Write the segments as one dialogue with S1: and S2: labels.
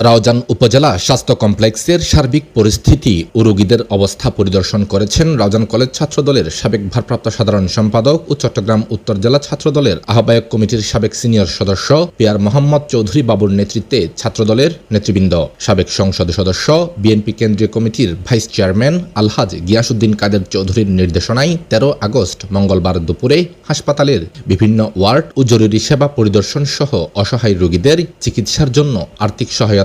S1: রাউজান উপজেলা স্বাস্থ্য কমপ্লেক্সের সার্বিক পরিস্থিতি ও রোগীদের অবস্থা পরিদর্শন করেছেন রাউজান কলেজ ছাত্রদলের সাবেক ভারপ্রাপ্ত সাধারণ সম্পাদক ও চট্টগ্রাম উত্তর জেলা ছাত্রদলের আহ্বায়ক কমিটির সাবেক সিনিয়র সদস্য পিয়ার মোহাম্মদ চৌধুরী বাবুর নেতৃত্বে ছাত্রদলের নেতৃবৃন্দ। সাবেক সংসদ সদস্য, বিএনপি কেন্দ্রীয় কমিটির ভাইস চেয়ারম্যান আলহাজ গিয়াসুদ্দিন কাদের চৌধুরীর নির্দেশনায় তেরো আগস্ট মঙ্গলবার দুপুরে হাসপাতালের বিভিন্ন ওয়ার্ড ও জরুরি সেবা পরিদর্শন সহ অসহায় রোগীদের চিকিৎসার জন্য আর্থিক সহায়তা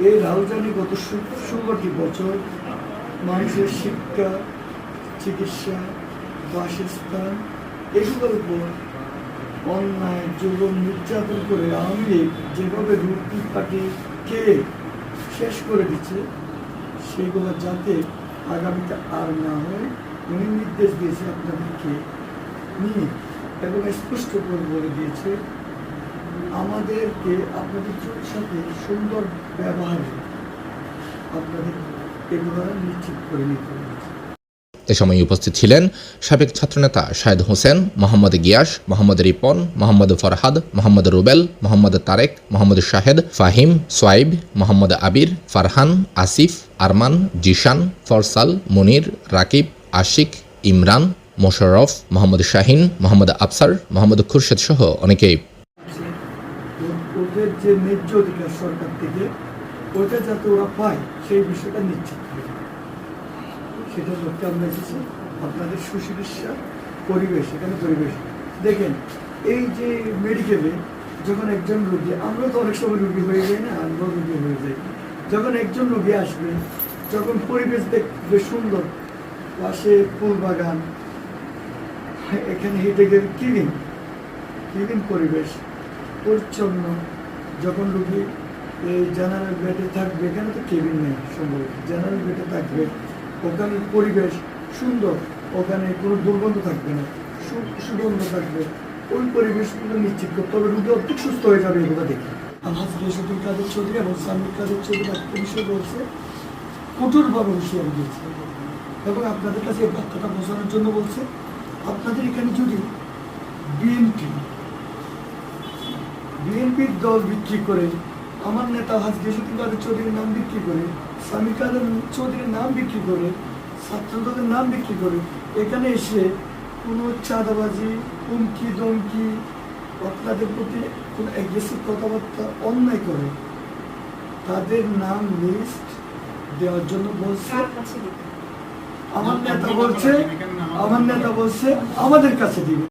S2: এই রাউজানে গত ষোল- ষোলোটি বছর মানুষের শিক্ষা, চিকিৎসা বাসস্থান এগুলোর উপর অন্যায় জুলুম নির্যাতন করে আওয়ামী লীগ যেভাবে রুটি পাটি খেয়ে শেষ করে দিচ্ছে, সেগুলো যাতে আগামীতে আর না হয়, উনি নির্দেশ দিয়েছে আপনাদেরকে নিয়ে এবং স্পষ্ট করে বলে দিয়েছে আমাদেরকে আপনাদের সাথে সুন্দর ব্যবহারে আপনাদের এগুলো নিশ্চিত করে নিতে
S1: এ সময় উপস্থিত ছিলেন সাবেক ছাত্রনেতা শাহেদ হোসেন, মোহাম্মদ গিয়াস, মোহাম্মদ রিপন, মোহাম্মদ ফরহাদ, মোহাম্মদ রুবেল, মোহাম্মদ তারেক, মোহাম্মদ শাহেদ, ফাহিম, সোয়াইব, মোহাম্মদ আবির, ফারহান, আসিফ, আরমান, জিশান, ফরসাল, মুনির, রাকিব, আশিক, ইমরান, মোশাররফ, মোহাম্মদ শাহিন, মোহাম্মদ আফসার মোহাম্মদ খুরশেদ সহ অনেকেই
S2: যে ন্যায্য অধিকার সরকার থেকে ওটা যাতে ওরা পায়, সেই বিষয়টা নিশ্চিত সেটা লক্ষ্যে আমরা এসেছি। আপনাদের সুচিকিৎসা পরিবেশ, এখানে পরিবেশ। দেখেন, এই যে মেডিকেলে যখন একজন রোগী, আমরা তো অনেক সময় রোগী হয়ে যাই না, আমরাও রোগী হয়ে যাই। যখন একজন রোগী আসবে, যখন পরিবেশ দেখবে সুন্দর, পাশে ফুল বাগান এখানে হেঁটে গেলে ক্লিন ক্লিন পরিবেশ, পরিচ্ছন্ন যখন রুগী এই জেনারেল বেডে থাকবে, এখানে তো কেবিন নেই সম্ভবত জেনারেল বেডে থাকবে, ওখানে পরিবেশ সুন্দর, ওখানে কোনো দুর্গন্ধ থাকবে না সুগন্ধ থাকবে, ওই পরিবেশগুলো নিশ্চিত করতে হবে, রুগী অত্যন্ত সুস্থ হয়ে যাবে এগুলো দেখে। আমার বৃহস্পতি কাদের চৌধুরী এবং সামির কাদের চৌধুরী একটা বিষয় বলছে, কঠোরভাবে হুঁশিয়ারি দিয়েছে এবং আপনাদের কাছে এই বার্তাটা বোঝানোর জন্য বলছে, আপনাদের এখানে যদি বিএনপি বিএনপির দল বিক্রি করে আমার নেতা হাজ গেসুদ্দিন কাদের চৌধুরীর নাম বিক্রি করে স্বামী কাদের চৌধুরীর নাম বিক্রি করে ছাত্র দলের নাম বিক্রি করে এখানে এসে কোনো চাঁদাবাজি হুমকি দমকি আপনাদের প্রতি কোনো অ্যাগ্রেসিভ কথাবার্তা অন্যায় করে। তাদের নাম লিস্ট দেওয়ার জন্য বলছে আমার নেতা বলছে আমার নেতা বলছে আমাদের কাছে দিবে।